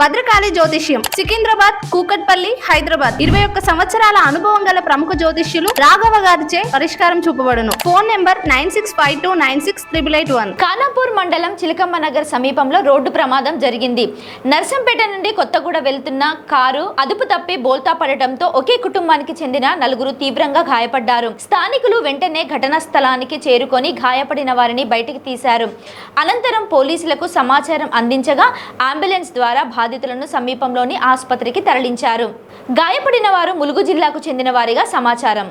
భద్రకాళి జ్యోతిష్యం సికింద్రాబాద్ కూకట్పల్లి హైదరాబాద్. ఇరవై ఒక్క సంవత్సరాల అనుభవం గల ప్రముఖ జ్యోతిష్యులు రాఘవ గారిచే పరిష్కారం చూపబడును. Phone number nine six five two nine six triple eight one. Khanapur మండలం చిలకమ్మ నగర్ సమీపంలో రోడ్డు ప్రమాదం జరిగింది. నర్సంపేట నుండి కొత్తగూడ వెళ్తున్న కారు అదుపు తప్పి బోల్తా పడటంతో ఒకే కుటుంబానికి చెందిన నలుగురు తీవ్రంగా గాయపడ్డారు. స్థానికులు వెంటనే ఘటనా స్థలానికి చేరుకొని గాయపడిన వారిని బయటికి తీశారు. అనంతరం పోలీసులకు సమాచారం అందించగా అంబులెన్స్ ద్వారా బాధితులను సమీపంలోని ఆసుపత్రికి తరలించారు. గాయపడిన వారు ములుగు జిల్లాకు చెందిన వారిగా సమాచారం.